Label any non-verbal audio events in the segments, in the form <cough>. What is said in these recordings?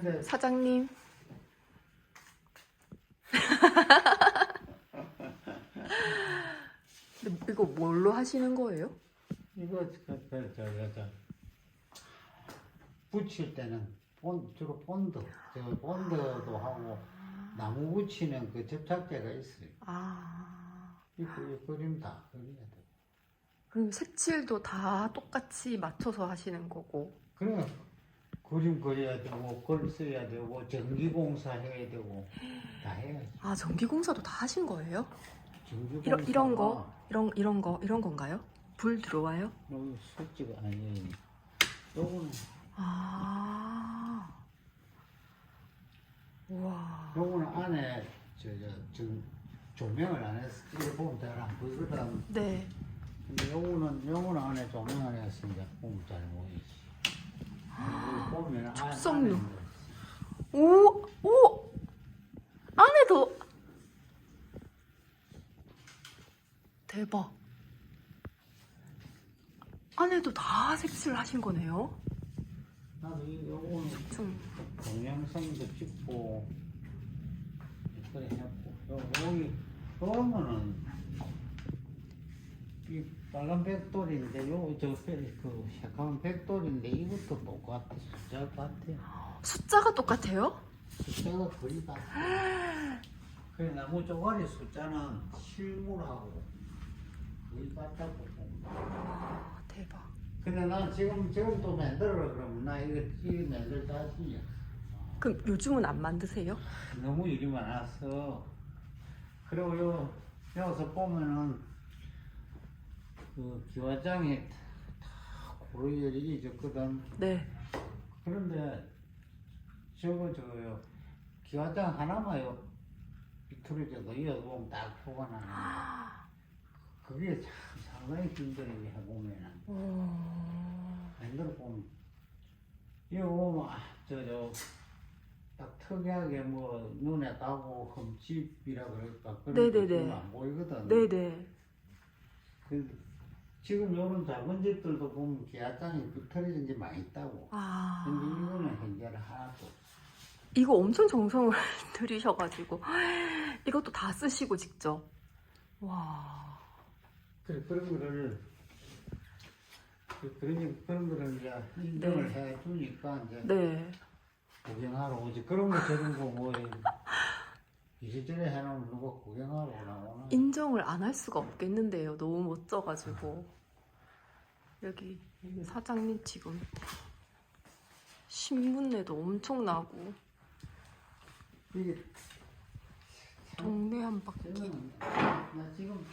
근데 사장님. 근데 이거 뭘로 하시는 거예요? 이거 그, 그, 저, 저, 저 붙일 때는 본, 주로 본드, 저 본드도 하고 나무 붙이는 그 접착제가 있어요. 아. 이, 그, 이 그림 다 그려야 돼. 그럼 색칠도 다 똑같이 맞춰서 하시는 거고. 그래 그림 그려야 되고 글 써야 되고 전기공사 해야 되고 다 해야지. 아, 전기공사도 다 하신 거예요? 전기공사 이런 이런 거, 이런 이런 거, 이런 건가요? 불 들어와요? 여기 수지가 아니 요거는 아. 우와. 요거는 안에 저저 조명을 안 해서 이거 보면 잘안 보이거든. 네. 근데 요거는 요거는 안에 조명 안 해서 이제 보면 잘 보이지. 안- 촉성로. 안에 오, 오. 안에도 대박. 안에도 다 색칠 하신 거네요. 나도 이 요거는 좀 동영상도 찍고 그래 했고 요- 여기 보면은 이 빨간 백돌인데 요저그 색깔은 백돌인데 이것도 똑같아 숫자 같아 숫자가 똑같아요? 숫자가 거의 같아 그래 나무 쪼가리 숫자는 실물하고 거의 같다고 봅니다. 아, 대박. 근데 난 지금 지금 또 만들어라 그러면 나 이거 이거 만들 자신이야 그럼 요즘은 안 만드세요? 너무 일이 많아서 그리고 요 여기서 보면은 그 기와장이 다 고루열이 있었거든 네. 그런데 저거 저요 기와장 하나만요 비틀어져도 보면 딱 나는 그게 참 상당히 힘들게 해보면은 오. 만들어 보면 이거 보면 아, 저저 딱 특이하게 뭐 눈에 따고 흠집이라 그럴까 그런 네네네. 게 별로 안 보이거든. 네네. 근데 지금 요런 작은 집들도 보면 기아장이 비틀어진 게 많이 있다고. 아. 근데 이거는 현재는 하나도. 이거 엄청 정성을 <laughs> 들이셔가지고 이것도 다 쓰시고 직접. 와. 그래 그런 거를 그- 그런 그런 거를 이제 인정을 해주니까 이제 네. 구경하러 오지. 그런 거 저런 거뭐 이래저래 해놓으면 누가 구경하러 나오나? 인정을 안 할 수가 없겠는데요. 너무 멋져가지고. 여기 사장님 지금 신문내도 엄청 나고 이게 동네 한 바퀴. 저는 나 지금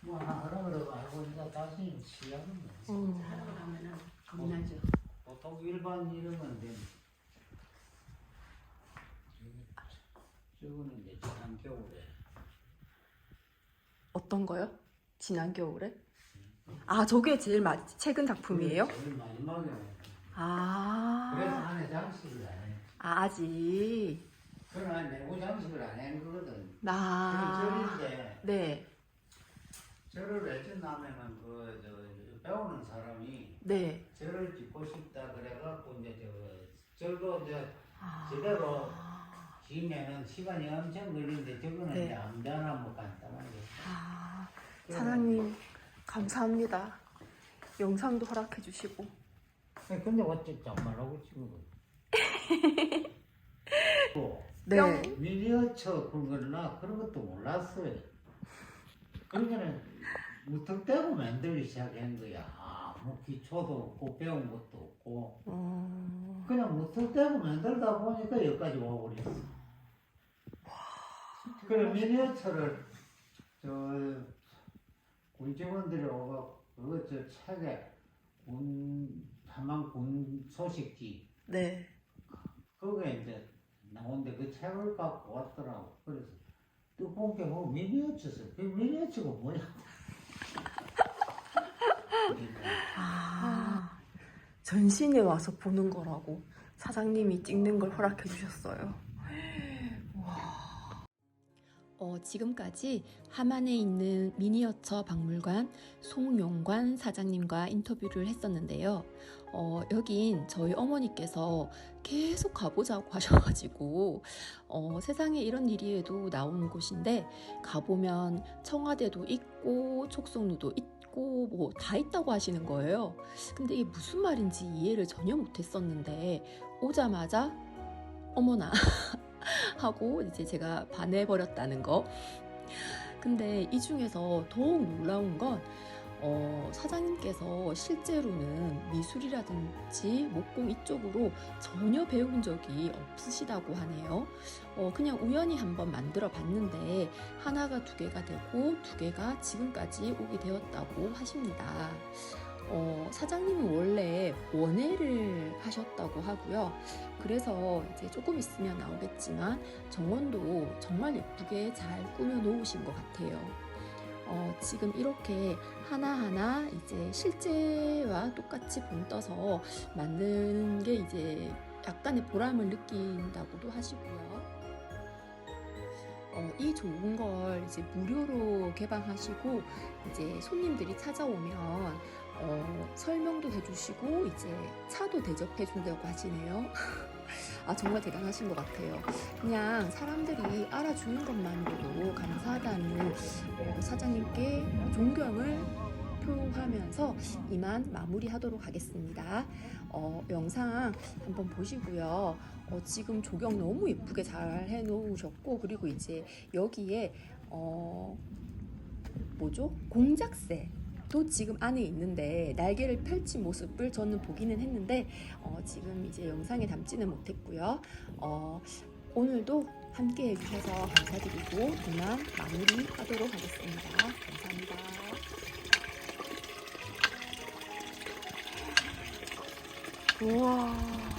뭐 하나 그러고 알고 있다 다시 시작은 뭐. 음. 하러 가면은 겁나죠. 보통 일반 이름은 돼. 저거는 이제 지난 겨울에 어떤 거요? 지난 겨울에? 아 저게 제일 마, 최근 작품이에요? 제일 마지막에 그래서 아, 안에 장식을 안 해. 아 아직 안에 내부 장식을 안 하는 거거든. 나 그건 절인데 네, 절을 왜 짓냐면은 그저 배우는 사람이 네. 절을 짓고 싶다 그래갖고 이제 저 절로 이제 아, 제대로 지면은 시간이 엄청 걸리는데 저거는 네. 이제 아무데나 뭐 간단하게. 아, 사장님 감사합니다. 영상도 허락해 주시고. 아니, 근데 어째 정말하고 지금. 또 네. 미니어처 그런 거는 나 그런 것도 몰랐어요. 그러니까 무턱대고 만들기 시작한 거야. 아무 기초도 없고 배운 것도 없고 어, 그냥 무턱대고 만들다 보니까 여기까지 와버렸어. 그래 미니어처를 저 군직원들이 오고 그거 저 책에 군 한만 군 소식지 네. 그게 이제 나온데 그 책을 갖고 왔더라고. 그래서 뜻본게 뭐 미니어처서 그 미니어처가 뭐야? <laughs> 아, 전신에 와서 보는 거라고 사장님이 찍는 걸 허락해 주셨어요. 어, 지금까지 함안에 있는 미니어처 박물관 송용관 사장님과 인터뷰를 했었는데요. 어, 여긴 저희 어머니께서 계속 가보자고 <laughs> 하셔가지고 어, 세상에 이런 일이에도 나오는 곳인데 가보면 청와대도 있고 촉송루도 있고 뭐 다 있다고 하시는 거예요. 근데 이게 무슨 말인지 이해를 전혀 못했었는데 오자마자 어머나 <laughs> 하고 이제 제가 반해버렸다는 거. 근데 이 중에서 더욱 놀라운 건 어, 사장님께서 실제로는 미술이라든지 목공 이쪽으로 전혀 배운 적이 없으시다고 하네요. 어, 그냥 우연히 한번 만들어 봤는데 하나가 두 개가 되고 두 개가 지금까지 오게 되었다고 하십니다. 어, 사장님은 원예를 하셨다고 하고요. 그래서 이제 조금 있으면 나오겠지만 정원도 정말 예쁘게 잘 꾸며 놓으신 것 같아요. 어, 지금 이렇게 하나하나 이제 실제와 똑같이 본 떠서 만드는 게 이제 약간의 보람을 느낀다고도 하시고요. 어, 이 좋은 걸 이제 무료로 개방하시고 이제 손님들이 찾아오면 어, 설명도 해주시고 이제 차도 대접해 준다고 하시네요. <laughs> 아 정말 대단하신 것 같아요. 그냥 사람들이 알아주는 것만으로도 감사하다는 어, 사장님께 존경을 표하면서 이만 마무리하도록 하겠습니다. 어, 영상 한번 보시고요. 어, 지금 조경 너무 예쁘게 잘 해놓으셨고 그리고 이제 여기에 어, 뭐죠? 공작새. 도 지금 안에 있는데 날개를 펼친 모습을 저는 보기는 했는데 어, 지금 이제 영상에 담지는 못했고요. 어, 오늘도 함께 해주셔서 감사드리고 그만 마무리하도록 하겠습니다. 감사합니다. 우와.